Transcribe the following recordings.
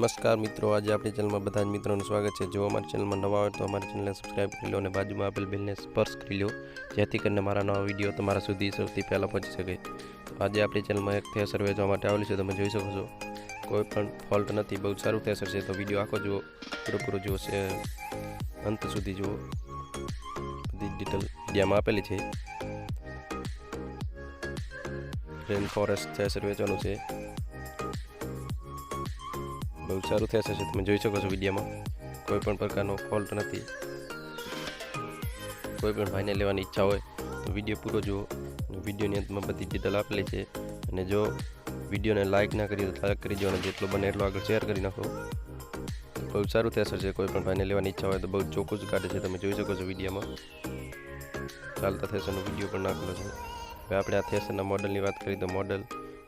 નમસ્કાર મિત્રો, આજે આપણી ચેનલમાં બધા જ મિત્રોનું સ્વાગત છે. જો અમારી ચેનલમાં નવા હોય તો અમારી ચેનલને સબસ્ક્રાઈબ કરી લો અને બાજુમાં આપેલ બેલને સ્પર્શ કરી લો, જેથી કરીને મારા નવા વીડિયો તમારા સુધી સૌથી પહેલાં પહોંચી શકે. આજે આપણી ચેનલમાં એક થેસર વેચવા માટે આવેલી છે, તમે જોઈ શકો છો. કોઈ પણ ફોલ્ટ નથી, બહુ સારું થેસર છે. તો વીડિયો આખો જુઓ, પૂરેપૂરો જુઓ છે. અંત સુધી જુઓ. બધી ડિટેલ વિડીયામાં આપેલી છે. રેન ફોરેસ્ટ થેસર વેચવાનું છે. બહુ સારું થશે છે તમે જોઈ શકો છો વિડીયોમાં. કોઈ પણ પ્રકારનો ફોલ્ટ નથી. કોઈ પણ ભાઈને લેવાની ઈચ્છા હોય, તો વીડિયો પૂરો જુઓ વિડીયોની અંતમાં બધી ડિટેલ આપેલી છે અને જો વિડીયોને લાઇક ના કરી તો લાઇક કરી દો અને જેટલો બને એટલો આગળ શેર કરી નાખો. બહુ સારું થશે છે કોઈ પણ ભાઈને લેવાની ઈચ્છા હોય તો બહુ ચોખ્ખું જ કાઢે છે તમે જોઈ શકો છો વિડીયોમાં. ચાલતા થેસરનો વીડિયો પણ નાખેલો છે. હવે આપણે આ થેસરના મોડલની વાત કરીએ તો મોડલ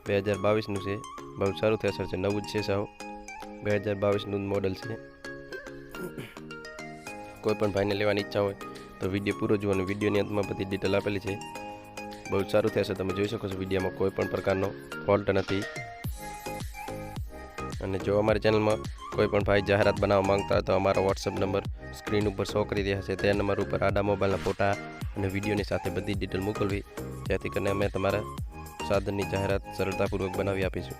બે હજાર બાવીસનું છે. બહુ સારું થેસર છે, નવું જ છે સાવ. બે હજાર બાવીસનું મોડલ છે. કોઈ પણ ભાઈને લેવાની ઈચ્છા હોય તો વીડિયો પૂરો જોવાનો વિડીયોની અંતમાં બધી ડિટેલ આપેલી છે. બહુ સારું થશે તમે જોઈ શકો છો વિડીયોમાં કોઈ પણ પ્રકારનો ફોલ્ટ નથી. અને જો અમારી ચેનલમાં કોઈ પણ ભાઈ જાહેરાત બનાવવા માંગતા હોય તો અમારો વોટ્સઅપ નંબર સ્ક્રીન ઉપર શો કરી રહ્યા છે. તે નંબર ઉપર આડા મોબાઈલના ફોટા અને વિડીયોની સાથે બધી ડિટેલ મોકલવી. જેથી કરીને અમે તમારા સાધનની જાહેરાત સરળતાપૂર્વક બનાવી આપીશું.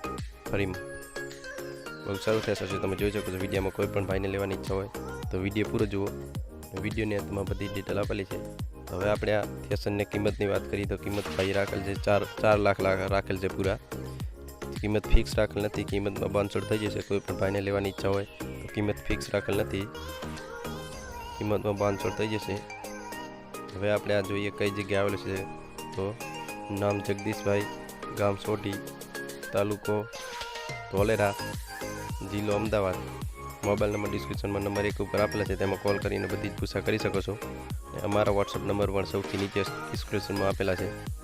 ફરીમાં બહુ સારું થશે છે તમે જોઈ શકો છો, વિડીયોમાં કોઈ પણ ભાઈને લેવાની ઈચ્છા હોય તો વીડિયો પૂરો જુઓ. વિડીયોની અંતમાં બધી ડિટેલ આપેલી છે. તો હવે આપણે આ ફેશનની કિંમતની વાત કરીએ તો કિંમત ભાઈ રાખેલ છે ચાર ચાર લાખ લાખ રાખેલ છે પૂરા. કિંમત ફિક્સ રાખેલ નથી, કિંમતમાં બાંધછોડ થઈ જશે, કોઈ પણ ભાઈને લેવાની ઈચ્છા હોય તો કિંમત ફિક્સ રાખેલ નથી. કિંમતમાં બાંધછોડ થઈ જશે. હવે આપણે આ જોઈએ કઈ જગ્યાએ આવેલું છે. તો નામ જગદીશભાઈ ગામ સોઢી તાલુકો ધોલેરા. જિલ્લો અમદાવાદ. મોબાઈલ નંબર ડિસ્ક્રિપ્શનમાં નંબર એક ઉપર આપેલા છે, તેમાં કોલ કરીને બધી જ પૂછા કરી શકો છો. અમારા વોટ્સઅપ નંબર પણ સૌથી નીચે ડિસ્ક્રિપ્શનમાં આપેલા છે.